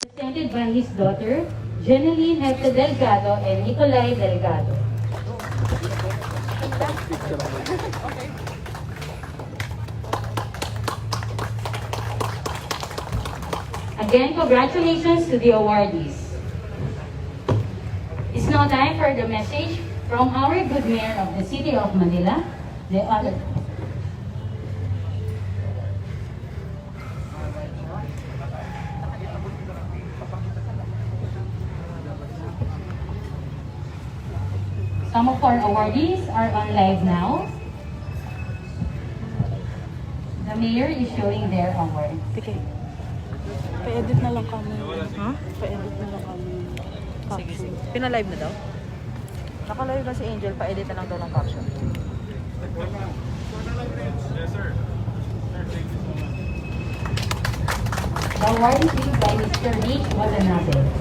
Presented by his daughter, Jeneline Hector Delgado and Nicolay Delgado. Again, congratulations to the awardees. It's now time for the message from our good mayor of the city of Manila, the Some of our awardees are on live now. The mayor is showing their award. Sige. Pa-edit na lang kami. Ha? Pa-edit na lang kami. Sige, sige. Pina-live na daw? Nakalive na si Angel, pa-edit na lang daw ng caption. The award is given by Mr. Rich Watanabe.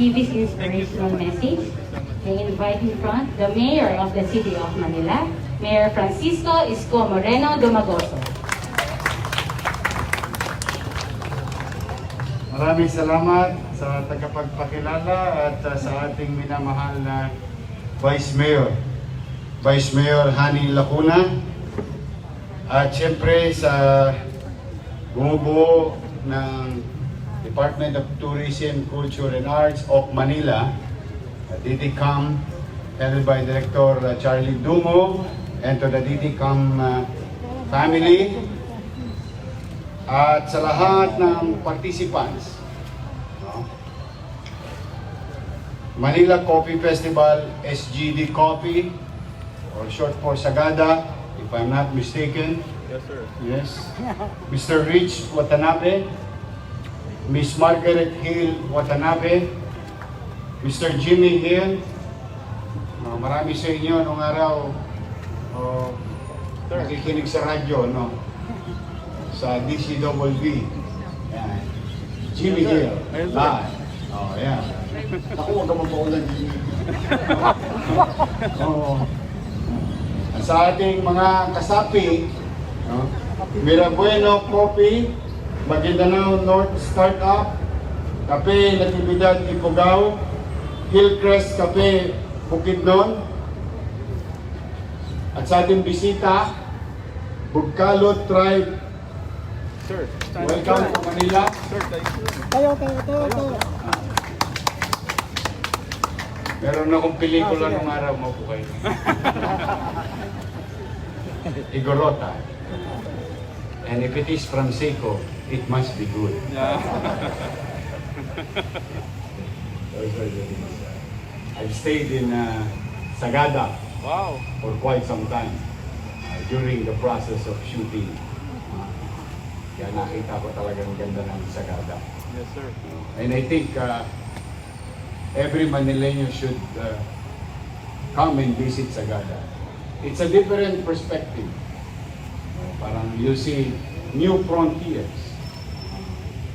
Give his inspirational message, I invite in front the mayor of the city of Manila, Mayor Francisco Isco Moreno Domagoso. Maraming salamat sa tagapagpakilala at uh, sa ating minamahal na Vice Mayor. Vice Mayor Hani Lacuna. At syempre sa bumubuo ng Department of Tourism, Culture and Arts of Manila, uh, DDCAM, headed by Director uh, Charlie Dumo, and to the DDCAM uh, family, at sa lahat ng participants, no? Manila Coffee Festival, SGD Coffee, or short for Sagada, if I'm not mistaken. Yes, sir. Yes. Mr. Rich Watanabe, Miss Margaret Hill Watanabe, Mr. Jimmy Hill, no, marami sa inyo nung araw oh, nakikinig sa radyo, no? Sa DCWB. Yan. Jimmy Hill. Live. Oh, yan. Ako, huwag ka magpaulan, Jimmy. Oo. Sa ating mga kasapi, no? Mirabueno Coffee, Maguindanao North Startup, Cafe Natividad Ifugao, Hillcrest Cafe Bukidnon, at sa ating bisita, Bugkalot Tribe, Sir, welcome to Manila. Sir, thank you. Meron akong pelikula nung araw mo po kayo. Igorota. And if it is from Seiko, it must be good. Yeah. I've stayed in uh, Sagada wow. for quite some time uh, during the process of shooting. Kaya nakita ko talagang ganda ng Sagada. Yes, sir. And I think uh, every Manileño should uh, come and visit Sagada. It's a different perspective. Uh, parang you see new frontiers.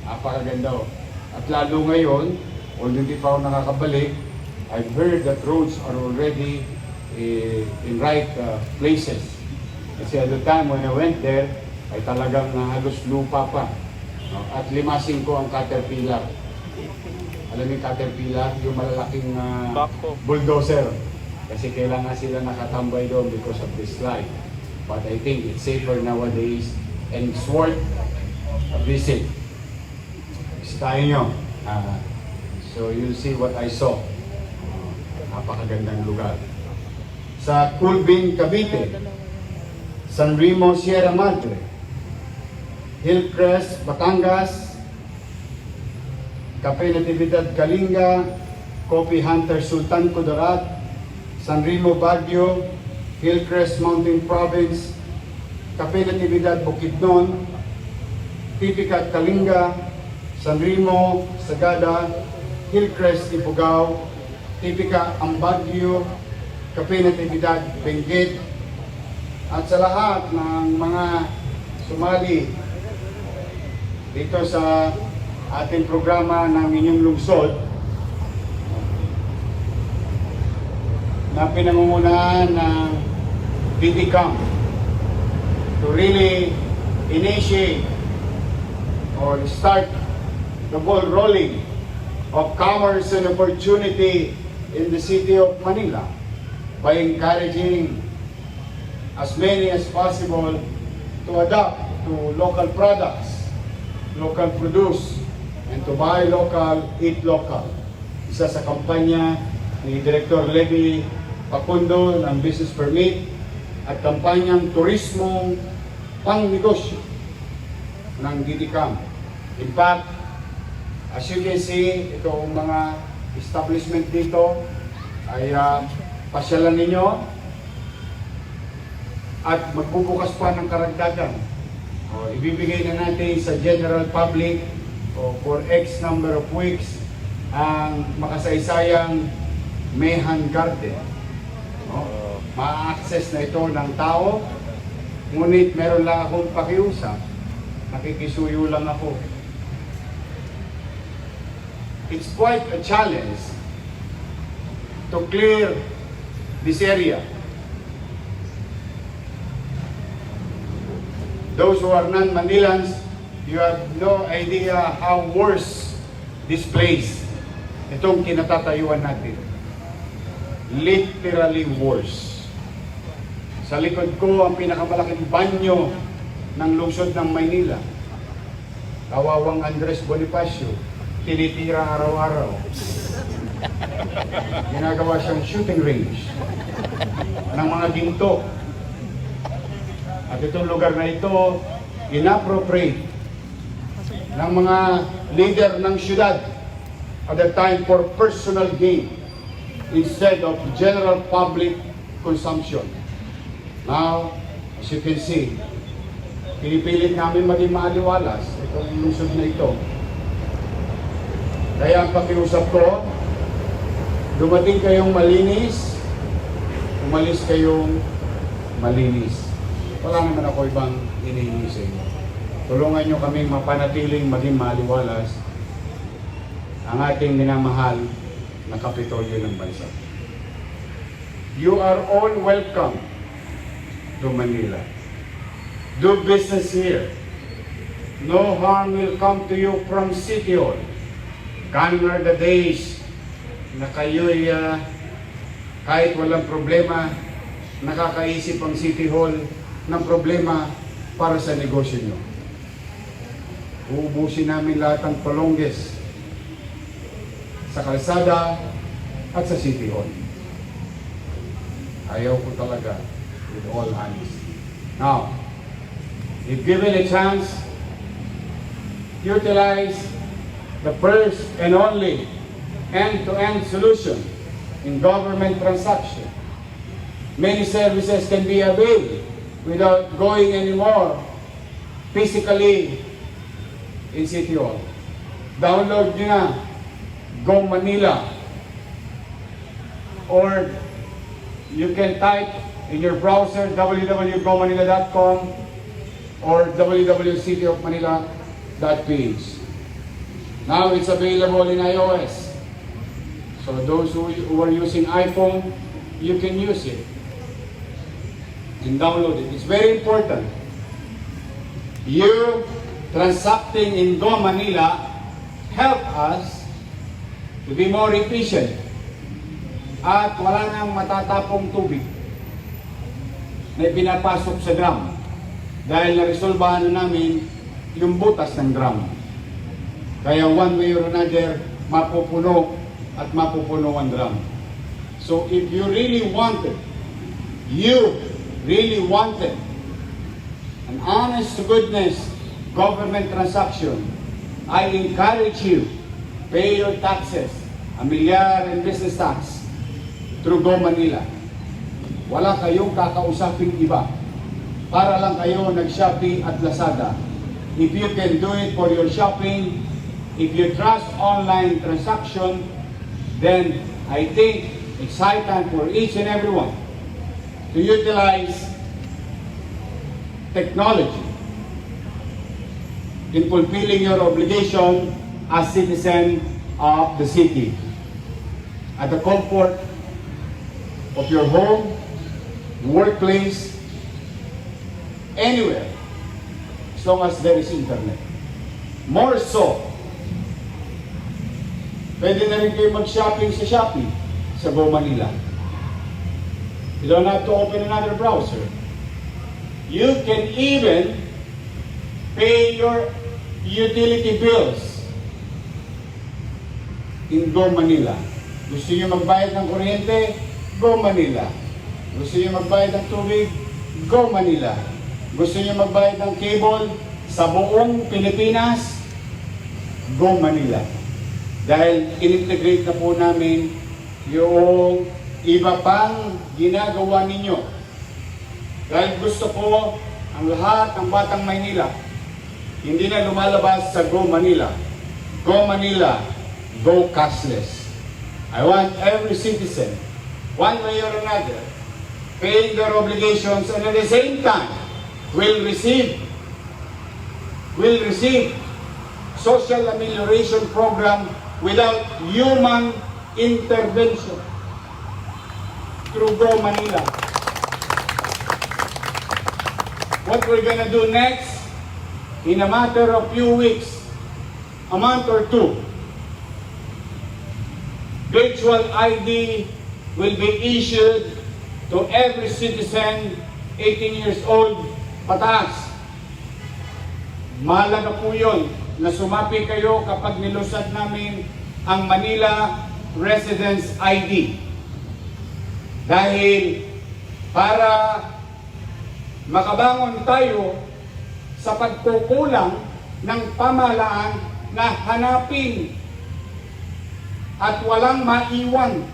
Napakaganda. oh. At lalo ngayon, although hindi pa ako nakakabalik, I've heard that roads are already eh, in right uh, places. Kasi at the time when I went there, ay talagang uh, halos lupa pa. No? At limasing ko ang caterpillar. Alam niyo caterpillar, yung malalaking uh, bulldozer. Kasi kailangan sila nakatambay doon because of this slide. But I think it's safer nowadays and it's worth a visit. Bisitahin nyo. Ah, so you'll see what I saw. Ah, napakagandang lugar. Sa Culbin, Cavite, San Remo, Sierra Madre, Hillcrest, Batangas, Cafe Natividad, Kalinga, Coffee Hunter, Sultan Kudarat, San Remo, Baguio, Hillcrest Mountain Province, Cafe Natividad, Bukidnon, Tipicat, Kalinga, San Remo, Sagada, Hillcrest, Ifugao, Tipika, Ambagyo, Cape Natividad, Benguet, at sa lahat ng mga sumali dito sa ating programa ng inyong lungsod na pinangungunahan ng DDCAM to really initiate or start the ball rolling of commerce and opportunity in the city of Manila by encouraging as many as possible to adapt to local products, local produce, and to buy local, eat local. Isa sa kampanya ni Director Levy Pacundo ng Business Permit at kampanyang turismong pang-negosyo ng DDCAM. In fact, as you can see, itong mga establishment dito ay ah, pasyalan ninyo at magbubukas pa ng karagdagan. O, ibibigay na natin sa general public o for X number of weeks ang makasaysayang Mehan Garden. O, ma-access na ito ng tao, ngunit meron lang akong pakiusap, nakikisuyo lang ako. It's quite a challenge to clear this area. Those who are non-Manilans, you have no idea how worse this place, itong kinatatayuan natin. Literally worse. Sa likod ko ang pinakamalaking banyo ng lungsod ng Maynila. Kawawang Andres Bonifacio, tinitira araw-araw. Ginagawa siyang shooting range ng mga ginto. At itong lugar na ito, inappropriate ng mga leader ng syudad at the time for personal gain instead of general public consumption. Now, as you can see, pinipilit namin maging maaliwalas itong lungsod na ito. Kaya ang pakiusap ko, dumating kayong malinis, umalis kayong malinis. Wala naman ako ibang inyo. Tulungan nyo kaming mapanatiling maging maliwalas ang ating minamahal na Kapitolyo ng bansa. You are all welcome to Manila. Do business here. No harm will come to you from City Hall. Gone are the days na kayo'y ah, kahit walang problema, nakakaisip ang City Hall ng problema para sa negosyo nyo. Uubusin namin lahat ng palongges sa kalsada at sa City Hall. Ayaw ko talaga with all honesty. Now, if given a chance, utilize the first and only end-to-end solution in government transaction. Many services can be availed without going anymore physically in City Hall. Download nyo na Go Manila or you can type in your browser www.gomanila.com or www.cityofmanila.ph Now it's available in iOS. So those who, are using iPhone, you can use it and download it. It's very important. You transacting in Go Manila help us to be more efficient at wala nang matatapong tubig na pinapasok sa drum dahil naresolbahan na namin yung butas ng drum. Kaya one way or another, mapupuno at mapupuno ang drum. So if you really wanted, you really wanted an honest to goodness government transaction, I encourage you, pay your taxes, a milyar in business tax, through Go Manila. Wala kayong kakausaping iba. Para lang kayo nag-Shopee at Lazada. If you can do it for your shopping, if you trust online transaction, then I think it's high time for each and everyone to utilize technology in fulfilling your obligation as citizen of the city. At the comfort of your home, workplace, anywhere, as long as there is internet. More so, pwede na rin kayo mag-shopping sa Shopee, sa Go Manila. You don't have to open another browser. You can even pay your utility bills in Go Manila. Gusto niyo magbayad ng kuryente? Go Manila. Gusto niyo magbayad ng tubig? Go Manila. Gusto niyo magbayad ng cable sa buong Pilipinas? Go Manila. Dahil in-integrate na po namin yung iba pang ginagawa ninyo. Dahil gusto ko ang lahat ng batang Maynila hindi na lumalabas sa Go Manila. Go Manila, go cashless. I want every citizen, one way or another, paying their obligations and at the same time will receive will receive social amelioration program without human intervention through Manila. What we're gonna do next, in a matter of few weeks, a month or two, virtual ID will be issued to every citizen 18 years old pataas. Mahalaga po yun na sumapi kayo kapag nilusad namin ang Manila Residence ID. Dahil para makabangon tayo sa pagkukulang ng pamahalaan na hanapin at walang maiwan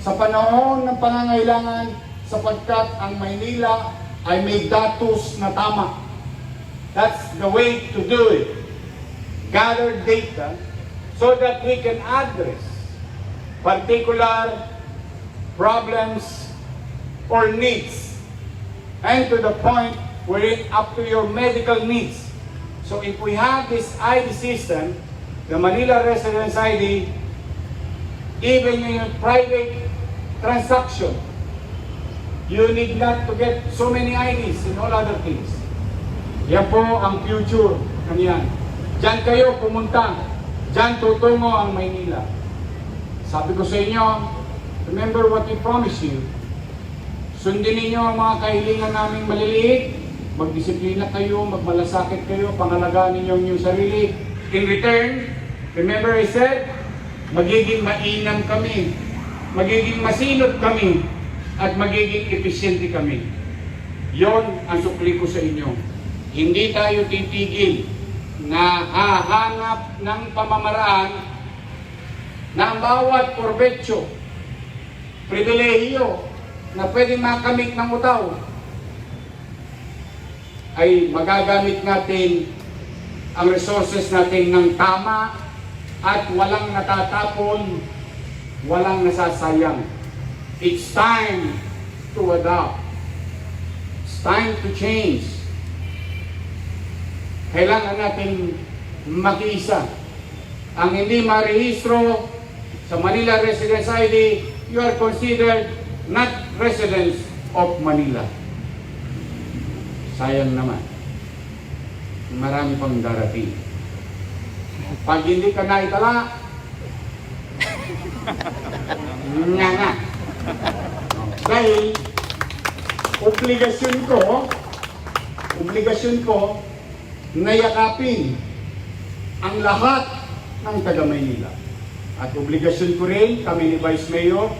sa panahon ng pangangailangan sapagkat ang Maynila ay may datos na tama. That's the way to do it. Gather data so that we can address particular problems or needs and to the point where it up to your medical needs. So if we have this ID system, the Manila Residence ID, even in your private transaction, you need not to get so many IDs and all other things. Yan po ang future kanyan. Diyan kayo pumunta. Diyan tutungo ang Maynila. Sabi ko sa inyo, remember what we promised you. Sundin ninyo ang mga kahilingan naming maliliit. Magdisiplina kayo, magmalasakit kayo, pangalagaan ninyo ang inyong sarili. In return, remember I said, magiging mainam kami, magiging masinop kami, at magiging epesyente kami. Yon ang sukli ko sa inyo. Hindi tayo titigil na hahanap ng pamamaraan na ang bawat porbetsyo, pribilehiyo na pwede makamit ng utaw ay magagamit natin ang resources natin ng tama at walang natatapon, walang nasasayang. It's time to adapt. It's time to change. Kailangan natin makiisa. Ang hindi marehistro sa Manila Residence ID, you are considered not residents of Manila. Sayang naman. Marami pang darating. Pag hindi ka naitala, nga nga. Dahil, obligasyon ko, obligasyon ko, na yakapin ang lahat ng taga Maynila. At obligasyon ko rin, kami ni Vice Mayor,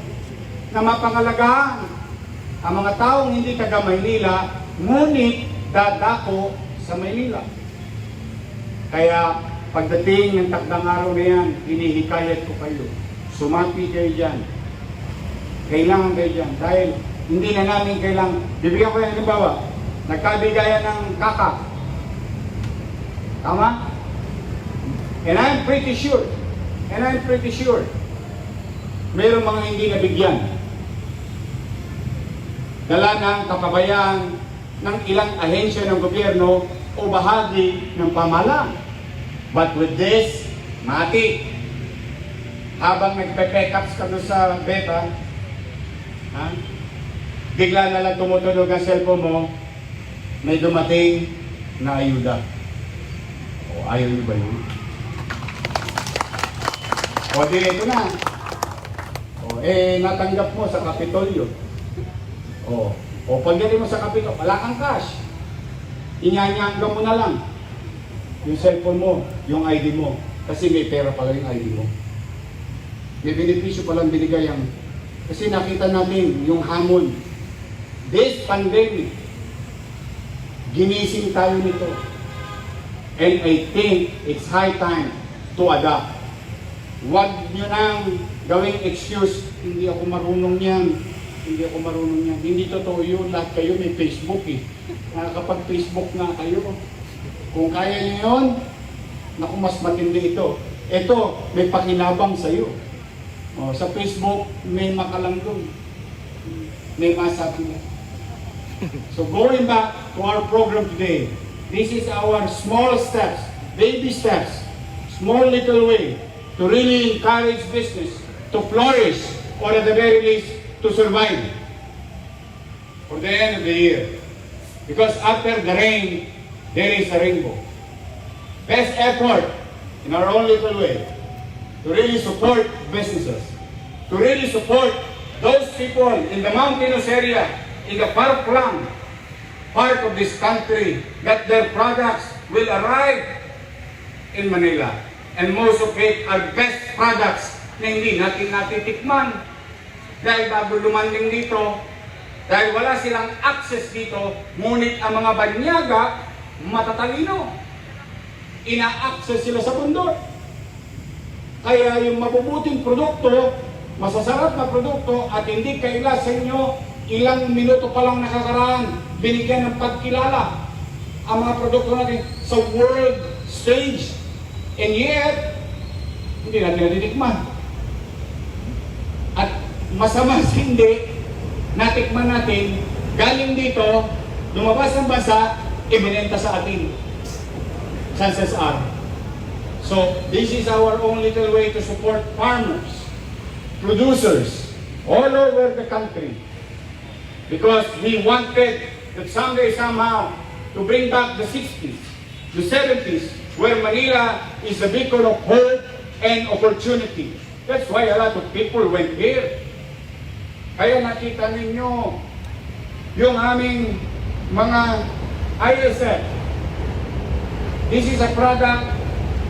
na mapangalagaan ang mga taong hindi taga Maynila, ngunit dadako sa Maynila. Kaya pagdating ng takdang araw na yan, hinihikayat ko kayo. Sumapi kayo dyan. Kailangan kayo dyan. Dahil hindi na namin kailangan. Bibigyan ko yung halimbawa. Nagkabigayan ng kaka. Tama? And I'm pretty sure, and I'm pretty sure, mayroong mga hindi nabigyan. Dala ng kapabayaan ng ilang ahensya ng gobyerno o bahagi ng pamahalaan. But with this, mati, habang nagpe-pickups ka doon sa beta, ha? bigla na lang tumutunog ang cellphone mo, may dumating na ayuda. O, ayaw niyo ba yun? O, di, ito na. O, eh, natanggap mo sa Kapitolyo. O, o pagdating mo sa Kapitolyo, wala kang cash. Inyanyanga mo na lang. Yung cellphone mo, yung ID mo. Kasi may pera pala yung ID mo. May benepisyo palang binigay ang... Kasi nakita natin yung hamon. This pandemic, ginising tayo nito. And I think it's high time to adapt. Huwag nyo nang gawing excuse, hindi ako marunong yan, hindi ako marunong yan. Hindi totoo yun, lahat kayo may Facebook eh. Nakakapag-Facebook nga kayo. Kung kaya nyo yun, naku mas matindi ito. Ito, may pakinabang sa'yo. O, sa Facebook, may makalang doon. May masabi na. So going back to our program today, this is our small steps, baby steps, small little way to really encourage business to flourish or at the very least to survive for the end of the year. Because after the rain, there is a rainbow. Best effort in our own little way to really support businesses, to really support those people in the mountainous area, in the far-flung part of this country, that their products will arrive in Manila. And most of it are best products na hindi natin natitikman. Dahil bago lumanding dito, dahil wala silang access dito, ngunit ang mga banyaga, matatalino. Ina-access sila sa bundok. Kaya yung mabubuting produkto, masasarap na produkto at hindi kaila sa inyo, ilang minuto pa lang nakakaraan, binigyan ng pagkilala ang mga produkto natin sa world stage. And yet, hindi natin natitikman. At masama sa hindi, natikman natin, galing dito, lumabas ng bansa, ibinenta sa atin. Chances are. So, this is our own little way to support farmers, producers, all over the country. Because we wanted that someday, somehow, to bring back the 60s, the 70s, where Manila is a beacon of hope and opportunity. That's why a lot of people went here. Kaya nakita ninyo yung aming mga ISF. This is a product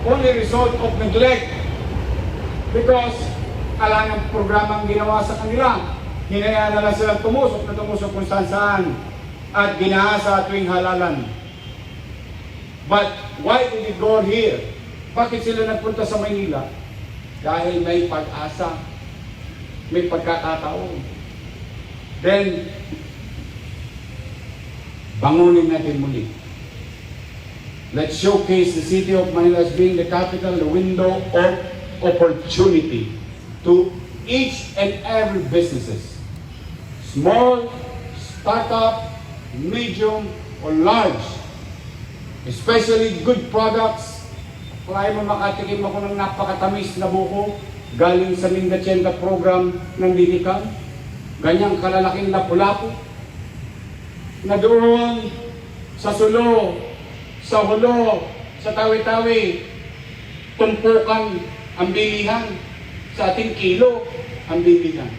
only result of neglect because ala ng programang ginawa sa kanila. Hinayaan na lang silang tumusok na tumusok kung saan saan at ginasa tuwing halalan. But why did it go here? Bakit sila nagpunta sa Maynila? Dahil may pag-asa, may pagkakataon. Then, bangunin natin muli. Let's showcase the city of Manila as being the capital, the window of opportunity to each and every businesses. Small, startup, medium, or large. Especially good products. Kaya mo makatikim ako ng napakatamis na buko galing sa Mindachienda program ng Lilican. Ganyang kalalaking lapu-lapu na doon sa Sulo, sa Hulo, sa Tawi-Tawi, tumpukan ang bilihan. Sa ating kilo ang bilihan.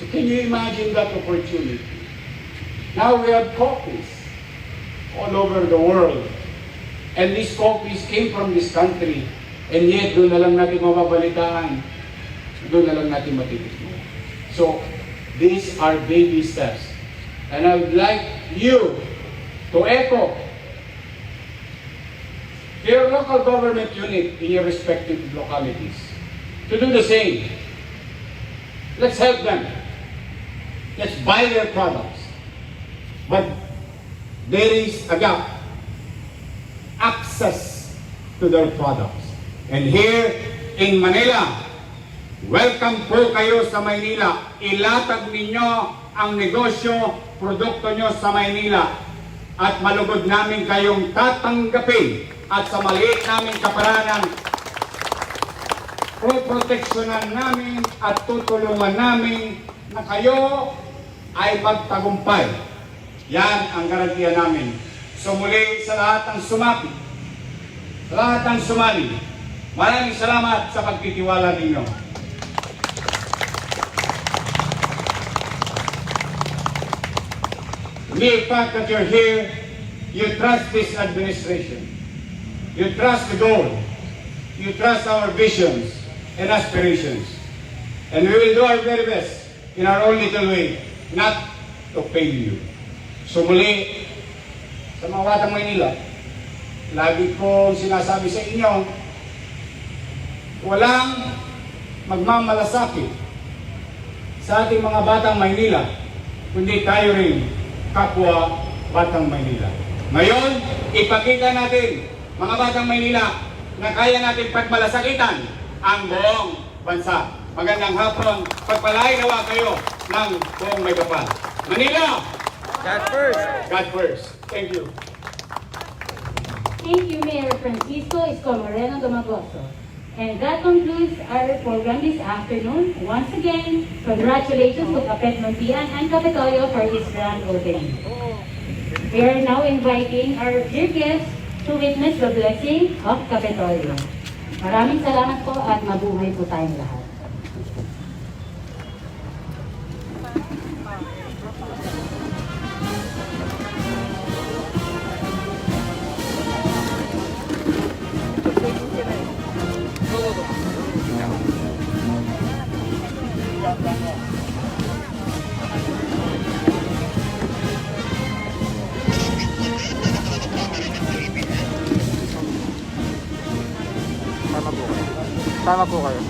So can you imagine that opportunity? Now we have coffees all over the world. And these coffees came from this country. And yet, doon na lang natin mababalitaan. Doon na lang natin matitikman. So, these are baby steps. And I would like you to echo your local government unit in your respective localities to do the same. Let's help them. Let's buy their products. But there is a gap. Access to their products. And here in Manila, welcome po kayo sa Maynila. Ilatag ninyo ang negosyo, produkto nyo sa Maynila. At malugod namin kayong tatanggapin at sa maliit namin kaparanan poproteksyonan namin at tutulungan namin na kayo ay magtagumpay. Yan ang garantiya namin. So muli sa lahat ng sumapi, sa lahat ng sumali, maraming salamat sa pagtitiwala ninyo. The fact that you're here, you trust this administration. You trust the goal. You trust our visions and aspirations. And we will do our very best in our own little way, not to fail you. So muli, sa mga batang Maynila, lagi kong sinasabi sa inyo, walang magmamalasakit sa ating mga batang Maynila, kundi tayo rin kapwa batang Maynila. Ngayon, ipakita natin, mga batang Maynila, na kaya natin pagmalasakitan ang buong bansa. Magandang hapon, pagpalain nawa kayo ng buong may kapal. Manila! God first. God first. Thank you. Thank you, Mayor Francisco Isko Moreno Domagoso. And that concludes our program this afternoon. Once again, congratulations to Kapet Montian and Kapitolio for this grand opening. We are now inviting our dear guests to witness the blessing of Kapitolio. Maraming salamat po at mabuhay po tayong lahat. Tama po kayo.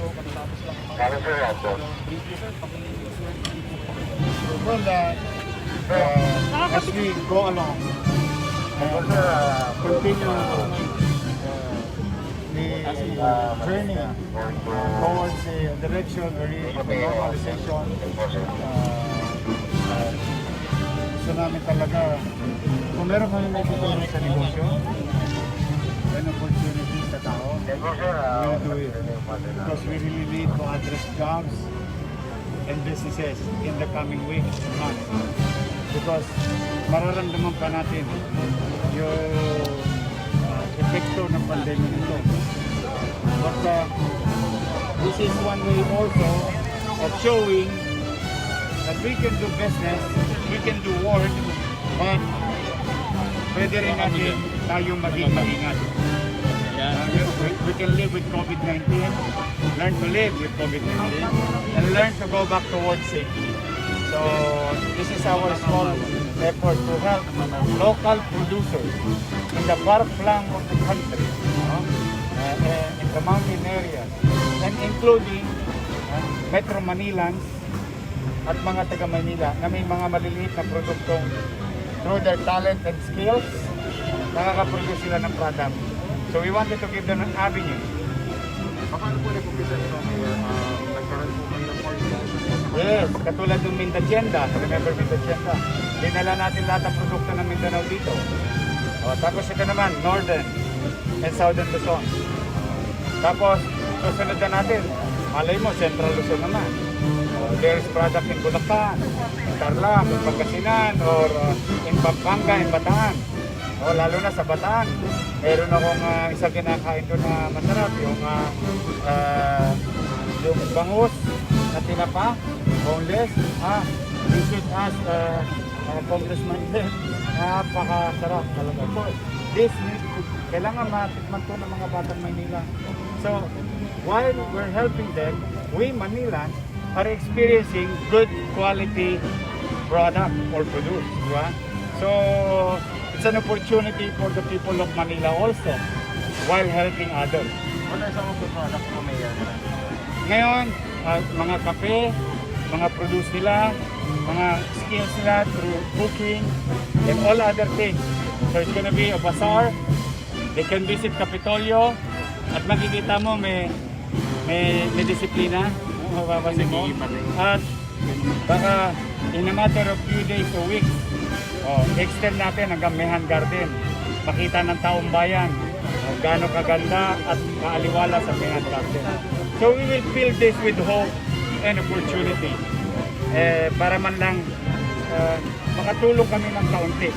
Sorry po, sorry. Halika, halika. Well, uh, uh, as we go along, and uh, continue uh, the journey towards the direction or the normalization, uh, gusto namin talaga, kung meron kami may tutulong sa negosyo, an opportunity sa tao, we'll do it. Because we really need to address jobs and businesses in the coming weeks and months. Because mararamdaman pa natin yung uh, epekto ng pandemya nito. But uh, this is one way also of showing that we can do business, we can do work, but pwede rin natin tayo maging maingat. We, can live with COVID-19, learn to live with COVID-19, and learn to go back to work safely. So this is our small effort to help local producers in the far flung of the country, no? Uh, uh, in the mountain areas, and including uh, Metro Manilans at mga taga Manila na may mga maliliit na produktong through their talent and skills, nakaka-produce sila ng product. So we wanted to give them an avenue. Paano po nag-umpisa nito, Mayor? Uh, nagkaroon po kayo ng. Yes, katulad ng Mindatienda, remember Mindatienda? Dinala natin lahat ng produkto ng Mindanao dito. O, tapos ito naman, Northern and Southern Luzon. Tapos, susunod na natin, malay mo, Central Luzon naman. O, there's product in Bulacan, in Tarlac, in Pangasinan, or uh, in Pampanga, in Bataan. O, lalo na sa Bataan. Meron akong uh, isang kinakain doon na masarap, yung uh, uh, yung bangus na tinapa, boneless, ah, should ask uh, uh, Congressman Len, napakasarap talaga. So, this needs to, kailangan matikman to ng mga batang Maynila. So, while we're helping them, we Manilans are experiencing good quality product or produce, di ba? So, it's an opportunity for the people of Manila also while helping others. Ano yung mga product mo, Mayor? Ngayon, ah, mga kape, mga produce nila, mga skills nila through cooking and all other things. So it's gonna be a bazaar. They can visit Capitolio at makikita mo may may, may disiplina. Mababasin mo. At baka in a matter of few days or weeks, oh, extend natin hanggang Mehan Garden. Makita ng taong bayan oh, gaano kaganda at kaaliwala sa Mehan Garden. So we will fill this with hope and opportunity eh, para man lang uh, makatulong kami ng kaunti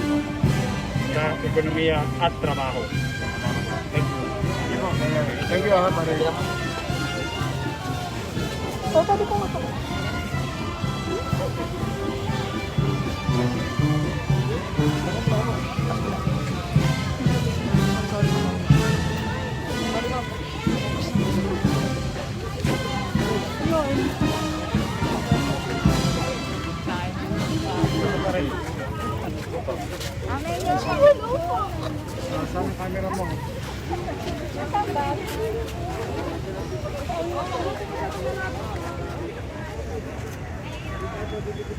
sa ekonomiya at trabaho. Thank you. Thank you, ah, Mayor. Oh, pwede ko ito. Saan ang camera mo?